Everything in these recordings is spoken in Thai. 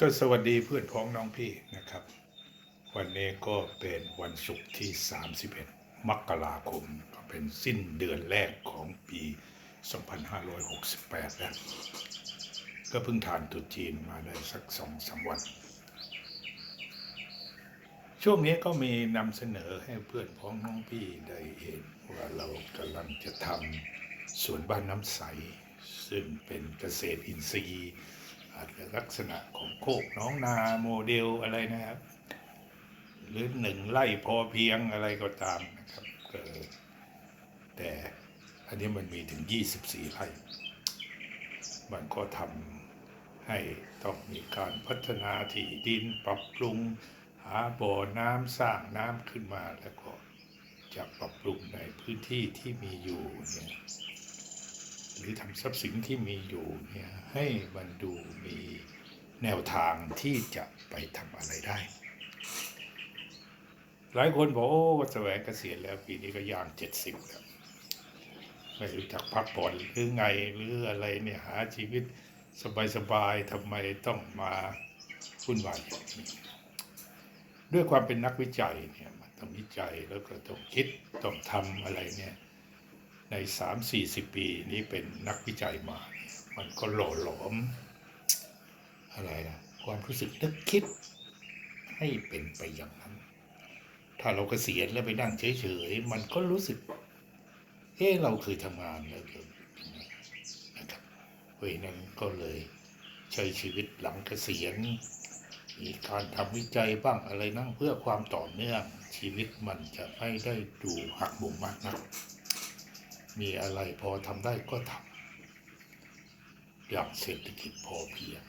ก็สวัสดีเพื่อนพ้องน้องพี่นะครับ วันนี้ก็เป็นวันศุกร์ที่ 31 มกราคมก็เป็นสิ้นเดือนแรกของปี 2568 แล้ว ก็เพิ่งทานตุจีนมาได้สักสองสาวัน ช่วงนี้ก็มีนำเสนอให้เพื่อนพ้องน้องพี่ได้เห็นว่าเรากำลังจะทำสวนบ้านน้ำใส ซึ่งเป็นเกษตรอินทรีย์ อาจจะลักษณะของโคกน้องนาโมเดลอะไรนะครับ หรือหนึ่งไร่พอเพียงอะไรก็ตามนะครับแต่อันนี้มันมีถึง 24 ไร่ มันก็ทำให้ต้องมีการพัฒนาที่ดินปรับปรุง หาบ่อน้ำสร้างน้ำขึ้นมาแล้วก็จะปรับปรุงในพื้นที่ที่มีอยู่เนี่ย หรือทำทรัพย์สินที่มีอยู่เนี่ยให้มันดูมีแนวทางที่จะไปทำอะไรได้ หลายคนบอกโอ้แสวงเกษียณแล้วปีนี้ก็ย่างเจ็ดสิบแล้วไม่รู้จักพักผ่อนหรือไงหรืออะไรเนี่ยหาชีวิตสบายๆทำไมต้องมาวุ่นวายอย่างนี้ด้วยความเป็นนักวิจัยเนี่ยมันต้องวิจัยแล้วก็ต้องคิดต้องทำอะไรเนี่ย ในสามสี่สิบปีนี้เป็นนักวิจัยมา มันก็หล่อหลอม อะไรนะความรู้สึกนึกคิด ให้เป็นไปอย่างนั้น ถ้าเรากเกษียณแล้วไปนั่งเฉยๆ มันก็รู้สึกเอ๊ะเราเคยทำงานแล้วเกิดนะครับเพราะฉะนั้นก็เลยใช้ชีวิตหลังเกษียณมีการทำวิจัยบ้างอะไรนั่งเพื่อความต่อเนื่องชีวิตมันจะไม่ได้ดูหักมุมมากนัก มีอะไรพอทำได้ก็ทำอย่างเศรษฐกิจพอเพียง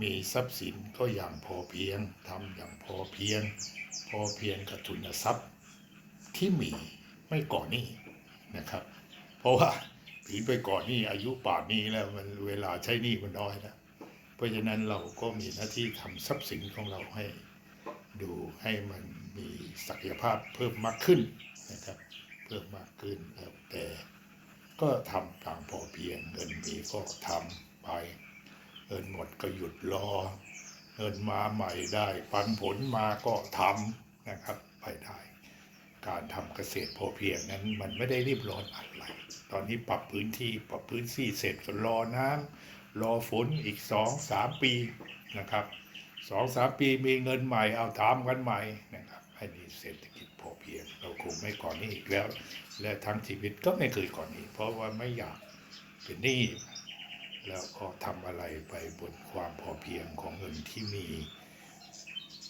มีทรัพย์สินก็อย่างพอเพียงทำอย่างพอเพียง พอเพียงกับทุนทรัพย์ที่มีไม่ก่อหนี้นะครับ เพราะว่าผีไปก่อนหนี้อายุป่านนี้แล้วมันเวลาใช้หนี้มันน้อยแล้วเพราะฉะนั้นเราก็มีหน้าที่ทำทรัพย์สินของเราให้ดูให้มันมีศักยภาพเพิ่มมากขึ้นนะครับ พิ่มมากขึ้นครับแต่ก็ทำตามพอเพียงเงินมีก็ทำไปเงินหมดก็หยุดรอ เงินมาใหม่ได้ ปันผลมาก็ทำนะครับไปได้ การทำเกษตรพอเพียงนั้นมันไม่ได้รีบร้อนอะไร ตอนนี้ปรับพื้นที่ปรับพื้นที่เสร็จก็รอน้ำรอฝนอีกสองสามปีนะครับสองสามปีมีเงินใหม่เอาทำกันใหม่นะครับให้มีเศรษฐกิจ คงไม่ก่อนนี้อีกแล้ว และทั้งชีวิตก็ไม่เคยก่อนนี้ เพราะว่าไม่อยากเป็นหนี้แล้วก็ทำอะไรไปบนความพอเพียงของเงินที่มี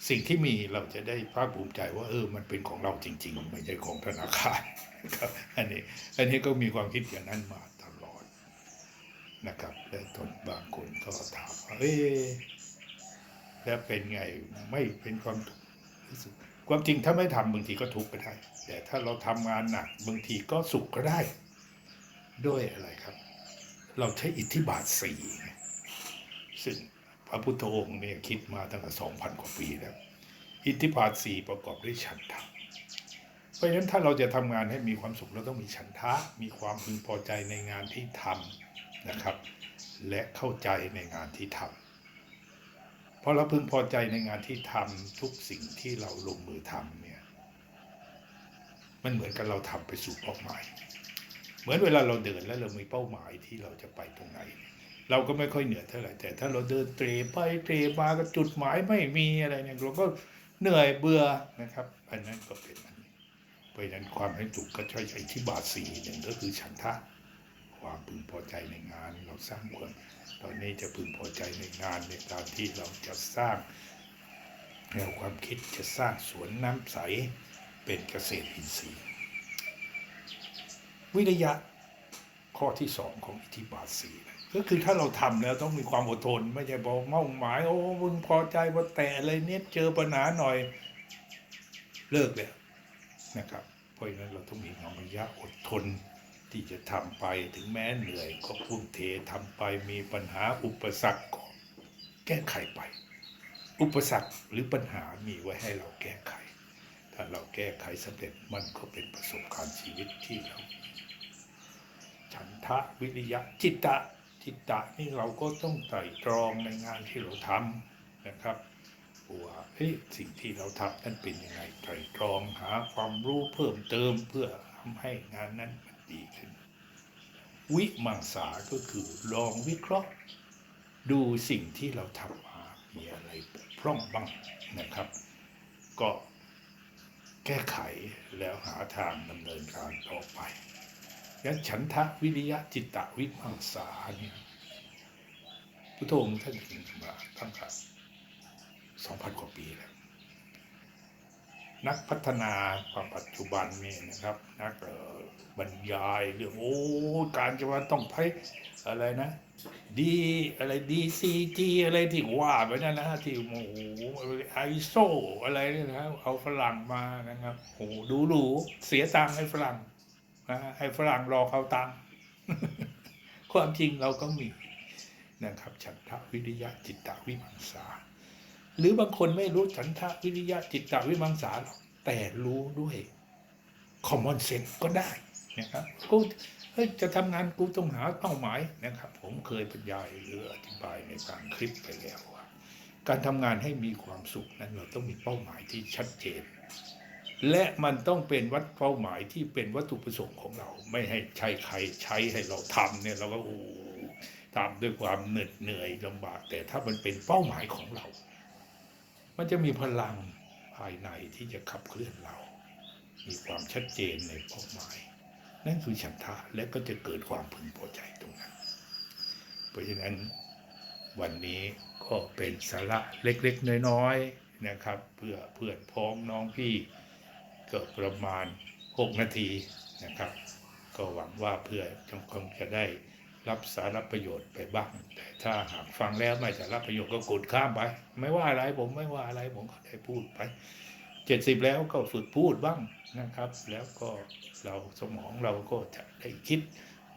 สิ่งที่มีเราจะได้ภาคภูมิใจว่าเออมันเป็นของเราจริง ๆ ไม่ใช่ของธนาคารครับอันนี้อันนี้ก็มีความคิดอย่างนั้นมาตลอดนะครับ และตนบางคนก็ถามว่าเอ๊แล้วเป็นไงไม่เป็นความทุกข์รู้สึก ความจริงถ้าไม่ทำบางทีก็ทุกข์ก็ได้ แต่ถ้าเราทำงานหนักบางทีก็สุขก็ได้ ด้วยอะไรครับ เราใช้อิทธิบาทสี่ซึ่งพระพุทธองค์เนี่ยคิดมาตั้งแต่สองพันกว่าปีแล้ว อิทธิบาทสี่ประกอบด้วยฉันทะเพราะฉะนั้นถ้าเราจะทำงานให้มีความสุขเราต้องมีฉันทะ มีความพึงพอใจในงานที่ทำนะครับ และเข้าใจในงานที่ทำพอเราพึงพอใจในงานที่ทำทุกสิ่งที่เราลงมือทำเนี่ย มันเหมือนกับเราทำไปสู่เป้าหมาย เหมือนเวลาเราเดินแล้วเรามีเป้าหมายที่เราจะไปตรงไหน เราก็ไม่ค่อยเหนื่อยเท่าไหร่แต่ถ้าเราเดินเตรไปเตรมาก็จุดหมายไม่มีอะไรเนี่ยเราก็เหนื่อยเบื่อนะครับ อันนั้นก็เป็นอันนี้เพราะฉะนั้นความให้ถูกก็ใช้ใช้ที่บาทสีหนึ่งก็คือฉันทะความพึงพอใจในงานเราสร้างควา ตอนนี้จะพึงพอใจในงานในการที่เราจะสร้างแนวความคิดจะสร้างสวนน้ำใสเป็นเกษตรอินทรีย์ วิริยะข้อที่สองของอิทธิบาทสี่ก็คือถ้าเราทำแล้วต้องมีความอดทน ไม่ใช่บอกเมาหมาย โอ้มึงพอใจว่าแต่อะไรเนี่ยเจอปัญหาหน่อยเลิกแล้วนะครับ เพราะฉะนั้นเราต้องมีความวิริยะอดทน ที่จะทำไปถึงแม้เหนื่อยก็พุ่งเททำไปมีปัญหาอุปสรรคก็แก้ไขไป อุปสรรคหรือปัญหามีไว้ให้เราแก้ไข ถ้าเราแก้ไขสำเร็จมันก็เป็นประสบการณ์ชีวิตที่เราฉันทะวิริยะจิตตะจิตตะนี่เราก็ต้องไตร่ตรองในงานที่เราทำนะครับว่าเฮ้ยสิ่งที่เราทำนั้นเป็นยังไงไตร่ตรองหาความรู้เพิ่มเติมเพื่อทำให้งานนั้น ดีขึ้น วิมังสาก็คือลองวิเคราะห์ ดูสิ่งที่เราทำมามีอะไรบกพร่องบ้างนะครับ ก็แก้ไขแล้วหาทางดำเนินการต่อไปยันฉันทะวิริยะจิตตวิมังสาเนี่ยพุทโธท่านถึงมาตั้งแต่สองพันกว่าปีแล้ว นักพัฒนาความปัจจุบันนี่นะครับ นักบรรยายเรื่องโอ้การจะว่าต้องใช้อะไรนะดีอะไรดีซีจีอะไรที่ว่าไปนั่นนะที่โอ้โหไอโซอะไรเนี่ยนะครับเอาฝรั่งมานะครับโอ้ดูหรูเสียตังค์ให้ฝรั่งนะให้ฝรั่งรอเขาตังค์ความจริงเราก็มีนะครับฉันทะวิริยะจิตตวิมังสา หรือบางคนไม่รู้ฉันทะวิริยะจิตตวิมังสาหรอกแต่รู้ด้วย common sense ก็ได้นะครับกูจะทำงานกูต้องหาเป้าหมายนะครับ ผมเคยบรรยายหรืออธิบายในการคลิปไปแล้วว่า การทำงานให้มีความสุขนั้นเราต้องมีเป้าหมายที่ชัดเจน และมันต้องเป็นวัดเป้าหมายที่เป็นวัตถุประสงค์ของเรา ไม่ให้ใช้ใครใช้ให้เราทำเนี่ยเราก็โอ้ทำด้วยความเหน็ดเหนื่อยลำบาก แต่ถ้ามันเป็นเป้าหมายของเรา มันจะมีพลังภายในที่จะขับเคลื่อนเรา มีความชัดเจนในเป้าหมาย นั่นคือฉันทะและก็จะเกิดความพึงพอใจตรงนั้น เพราะฉะนั้นวันนี้ก็เป็นสาระเล็กๆ น้อยๆนะครับ เพื่อเพื่อนพ้องน้องพี่ก็ประมาณ 6 นาทีนะครับ ก็หวังว่าเพื่อจงคงจะได้ รับสาระประโยชน์ไปบ้าง แต่ถ้าหากฟังแล้วไม่สาระประโยชน์ก็กดข้ามไป ไม่ว่าอะไรผมไม่ว่าอะไรผมก็ได้พูดไปเจ็ดสิบแล้วก็ฝึกพูดบ้างนะครับ แล้วก็เราสมองเราก็จะได้คิด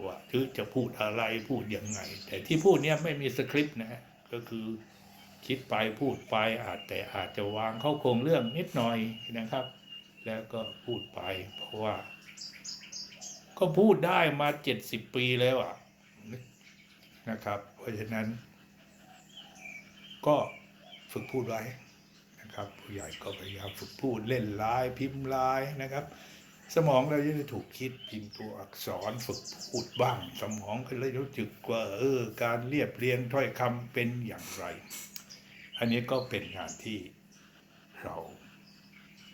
ว่าหรือจะพูดอะไรพูดยังไง แต่ที่พูดเนี่ยไม่มีสคริปต์นะฮะก็คือคิดไปพูดไปอาจแต่อาจจะวางเข้าโครงเรื่องนิดหน่อยนะครับ แล้วก็พูดไปเพราะว่า ก็พูดได้มาเจ็ดสิบปีแล้วอะ นะครับ เพราะฉะนั้น ก็ฝึกพูดไว้นะครับผู้ใหญ่ก็พยายามฝึกพูดเล่นลายพิมพ์ลายนะครับ สมองเราจะได้ถูกคิดพิมพ์ตัวอักษรฝึกพูดบ้าง สมองก็เลยรู้จึกว่าเออการเรียบเรียงถ้อยคำเป็นอย่างไร อันนี้ก็เป็นงานที่เรา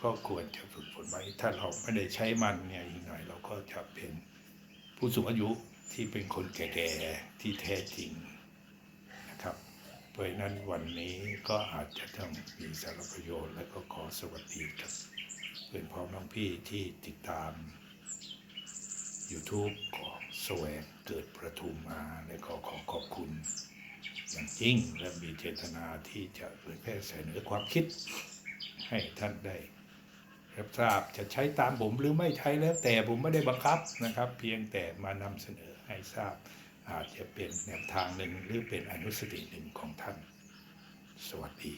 ก็ควรจะฝึกฝนไว้ ถ้าเราไม่ได้ใช้มันเนี่ยอีกหน่อยเราก็จะเป็นผู้สูงอายุ ที่เป็นคนแก่ๆที่แท้จริงนะครับ เพราะนั้นวันนี้ก็อาจจะต้องมีสารประโยชน์และก็ขอสวัสดีกับเพื่อนพ้องน้องพี่ที่ติดตาม YouTube ของแสวงเกิดประทุมมาและก็ขอขอบคุณ อย่างยิ่งและมีเจตนาที่จะเผยแพร่เสนอความคิด ให้ท่านได้รับทราบจะใช้ตามผมหรือไม่ใช้แล้วแต่ผมไม่ได้บังคับนะครับ เพียงแต่มานำเสนอ ให้ทราบอาจจะเป็นแนวทางหนึ่งหรือเป็นอนุสติหนึ่งของท่าน สวัสดี